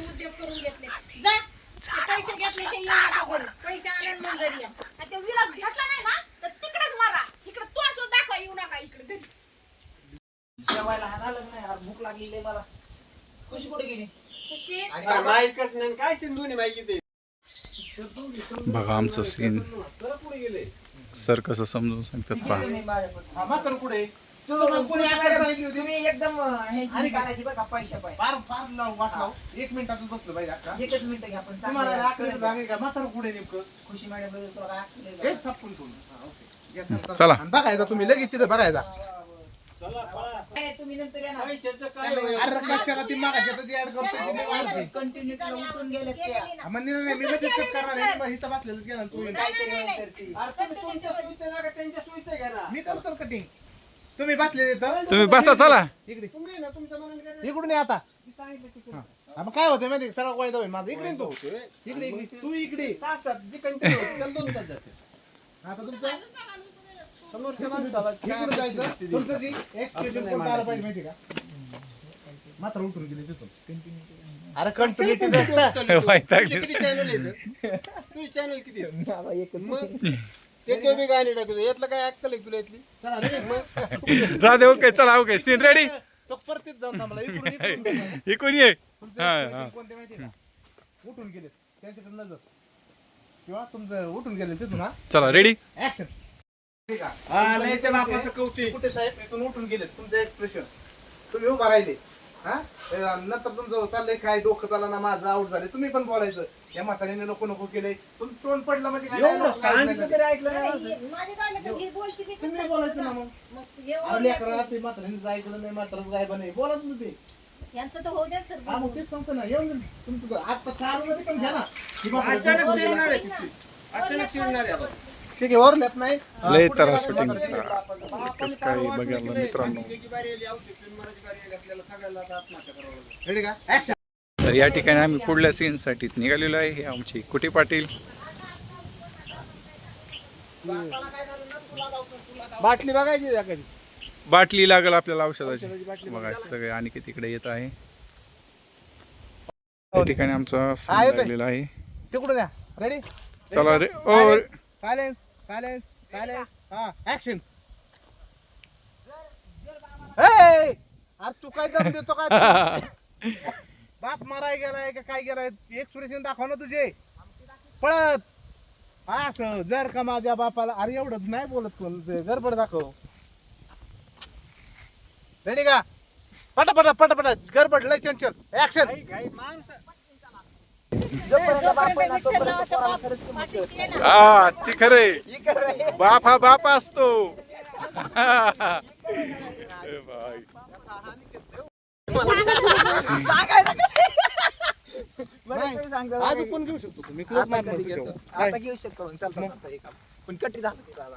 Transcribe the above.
नुसते उद्योग करून घेतले. जा. ते पैसे घेतल्याशिवाय येऊ नका घरी. पैसे आणून मग घरी या. आणि ते विलास भेटला नाही ना तर तिकडेच मारा. इकडे तोंड सुद्धा दाखवा येऊ नका इकडे घरी. जेवायला यार, भूक लागलेली आहे मला. खुशी कुठे गेली? माहितच नाही काय सिंधूने माहिती ते? बघा आमचं सीन तर पुढे गेले? सर कसं समजून सांगतात पहा. तुम्ही माझ्याकडे. हा म्हातार पुढे. तू- तुम्ही एकदम- ह्याची काढायची बघा पैशा फार फार लाव वाट लाव एक मिनिटातच बसलो पाहिजे अक्का एकच मिनिट घ्या पण तुम्हाला चांगलं का? म्हातारा नेमकं? खुशी मॅडमबद्दल तुला काय आठवलंय का? हेच सापून ठेवून हा, ओके. घ्या, चल. आणि बघायचा तुम्ही लगेच तिथे बघायचा. चला पळा. नाही, तुम्ही नंतर येणार पैशाचं काय होय? अरे कशाला ती मागाच्या ऍड करतोय तिने वाढतोय. कंटिन्यू उठून गेले त्या. हा, म्हणजे नाही, नाही, मी करणार आहे. मग इथं बसलेलंच घेणार तू काहीतरी म्हणतात ती. अरे तुम्ही तुमच्या सोयीचं नका त्यांच्या सोयीचं घ्या ना. मी करतो कटिंग तुम्ही बसले तुम्ही बसा चला. इकडे. इकडून ये आता. मी सांगितलं तिकडे. हा, मग काय होतं माहिती सगळं वाईट होईल माझं. इकडे ये तू. इकडे इकडे. तू इकडे. तासात जी कंटिन्यू होती त्याला दोन तास जाते. आता तुमचं? समोरच्या माणसाला इकडून काय जायचं? परिस्थिती तुमचं. जी एक्सप्रेशन कोणतं आलं. पाहिजे माहिती का? मात्र उठून गेले तिथून. अरे कंटिन्युटी वैतागली. किती चॅनल तुझी चॅनल किती आहेत? मग त्याच्यावर बी गाणी टाकतो. यातलं काय आहे तुला यातली? चला ready? राधे ओके चला ओके. सीन रेडी तो परतीत जाऊन थांबला. इकडून इकडून बघा. इकडून ये. हा, हा. कोणते माहिती का? उठून गेले त्यांच्याकडे नजर. किंवा तुमचं उठून गेले तिथून हा? चला रेडी ऍक्शन हा कुठे साहेब? इथून उठून गेले तुमचं एक्सप्रेशन तुम्ही उभा राहिले. हा? हे नंतर तुमचं चाललंय काय? डोकं चाललं ना माझं आउट झाले तुम्ही पण बोलायचं. या म्हातारीने नको नको केलंय. तुमचं तोंड पडलं म्हणजे काय? एवढं dialogue काहीच सांगितलं नाही. तरी ऐकलं नाही माझे हे तुम्ही काय बोलायचं ना? मग. हे ओरडलं लेकराला ते म्हातारीने जायचं नाही म्हातारच गाय बने. बोला तुम्ही. ते यांचं तर होऊ द्या सर हा मग तेच सांगतो ना. येऊन. तुमचं आता चालू मध्ये पण घ्या ना. ही म्हातारी अचानक. चिडणार आहे. अचानक चिडणार आहे आता. ठीक आहे ओरल्यात नाही. लय तर. लेकरं. कसं काय बघायला मित्रांनो फाशीची बारी आली, औषध पिऊन मराठी बारी आली, आपल्याला सगळ्याला आता आत्महत्या करावं लागेल. रेडी का? ऍक्शन तर या ठिकाणी आम्ही पुढल्या सीनसाठी निघालेलो आहे. हे आमची कुटी पाटील. बाटली बघायची का कधी? बाटली लागल आपल्याला औषधाची. बघा सगळे आणि किती इकडे येत आहे. या ठिकाणी आमचा हा, आहे. तिकडून या रेडी चला रे ओ सायलेन्स सायलेन्स सायलेन्स हा ऍक्शन अरे तू काय दम देतो काय? बाप माराय गेलाय का काय गेलाय? एक्सप्रेशन दाखव ना तुझे. पळत. असं जर का माझ्या बापाला अरे एवढं नाही बोलत कोण. गडबड दाखव. रेडी का? पटापटा पटापटा. गडबड लय चंचल. ऍक्शन माणसं हा ती खरे बाप हा बाप असतो. आज पण घेऊ शकतो तुम्ही. क्लोज आता घेऊ शकतो. पण कटी झालं